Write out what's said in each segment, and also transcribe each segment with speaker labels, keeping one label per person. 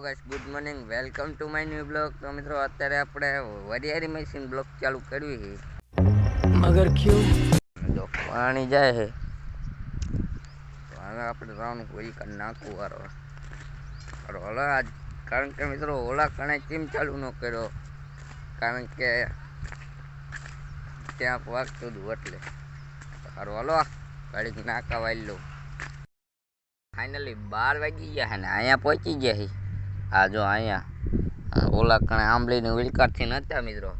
Speaker 1: Guys good morning welcome to my new blog તો મિત્રો અત્યારે આપણે વરિયારી મશીન બ્લોગ ચાલુ કરવી છે
Speaker 2: મગર ક્યું
Speaker 1: જો પાણી જાય છે હવે આપણે રાઉન્ડ પૂરી કરી નાખું વારો વારો ઓલા આજ કારણ કે મિત્રો ઓલા કણે કેમ ચાલુ ન કર્યો કારણ કે ત્યાં વાગતું હતું એટલે સારું હલો ઘડીક નાકા વાળી લઉં ફાઇનલી બાર વાગી ગયા ને અહીંયા પહોંચી ગયા છે આ જો અહીંયા આ ઓલા કણે આંબલીની વિલકારથી નહોતા મિત્રો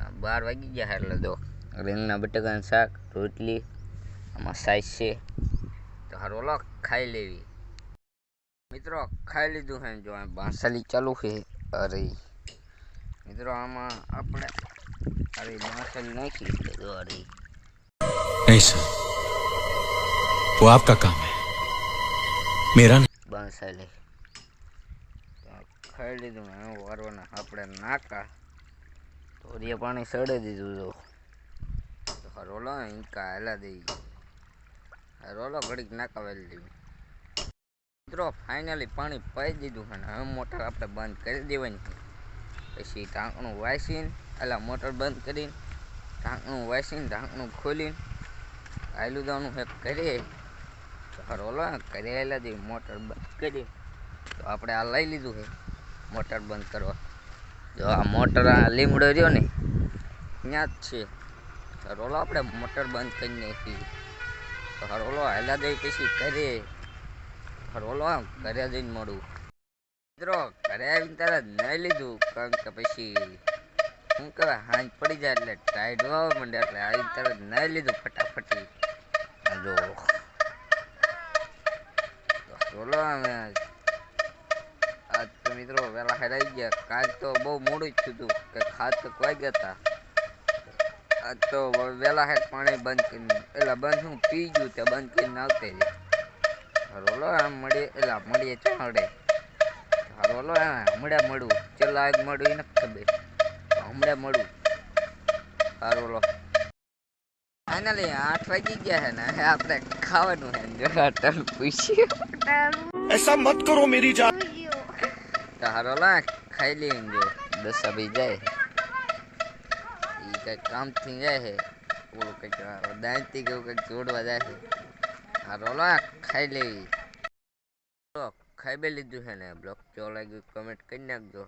Speaker 1: આ બાર વાગી ગયા છે એટલે જો રીંગણા બટાકાનું શાક રોટલી આમાં સાઈઝ છે તો હારો ઓલો ખાઈ લેવી મિત્રો ખાઈ લીધું છે જો આ બાંસલી ચાલુ છે અરે મિત્રો આમાં આપણે અરે બાંસલી નાખી તો જો અરે
Speaker 3: नहीं सर वो आपका काम है मेरा नहीं
Speaker 1: બાંસલી તો ખાઈ લીધું એનું વારવાના આપણે નાકા તો રે પાણી સડે દીધું તો હરોલો ઇન્કા હેલા દઈ હરોલો ઘડીક નાકા વેલી દીધું મિત્રો, ફાઇનલી પાણી પાઈ દીધું અને હવે મોટર આપણે બંધ કરી દેવાની. પછી ઢાંકણું વાસીને એટલે મોટર બંધ કરીને, ઢાંકણું વાસીને, ઢાંકણું ખોલીને આયલું દાવાનું હેક કરીએ હરોલો કરી આવેલા મોટર બંધ કરી. તો આપણે આ લઈ લીધું છે મોટર બંધ કરવા. જો આ મોટર આ લીમડો રહ્યો ને, ત્યાં જ છે. હરોલો આપણે મોટર બંધ કરી નાખી હરોલો હેલા દઈ પછી કરીએ હરોલો ઘરે જઈને મળું. મિત્રો, ઘરે આવીને તારા નહીં લીધું, કારણ કે પછી શું કહેવાય, હાંજ પડી જાય એટલે ટાઈટ વાવ માંડે, એટલે આવીને તારે નહીં લીધું ફટાફટી. જો રોલો અમે આજ તો મિત્રો, વહેલા હેરાઈ ગયા. કાલ તો બહુ મોડું જ થયું કે ખાત તો કોઈ ગયા હતા આજ તો વેલા હેર પાણી બંધ કરીને. એટલે બંધ હું પી ગયું તે બંધ કરીને આવતે જ રોલો આમ મળીએ, એટલે મળીએ ચાડે રોલો હા હમણાં મળું. ચેલ્લા આગ મળું એને ખબર. હમણાં મળું. હા રોલો ફાઇનલી આઠ વાગી ગયા હે ને આપણે ખાવાનું હે જરા ટલ પૂછીએ.
Speaker 3: એસા મત કરો મેરી જાન
Speaker 1: તો હારો લા ખાઈ લઈને જો દસ આવી જાય એ કંઈક કામથી જાય છે ઓલું કંઈક દાંતથી કેવું કંઈક જોડવા જાય છે હારો લા ખાઈ લેવી તો ખાઈ બે લીધું છે ને બ્લોક જો લાગ્યું કમેન્ટ કરી નાખજો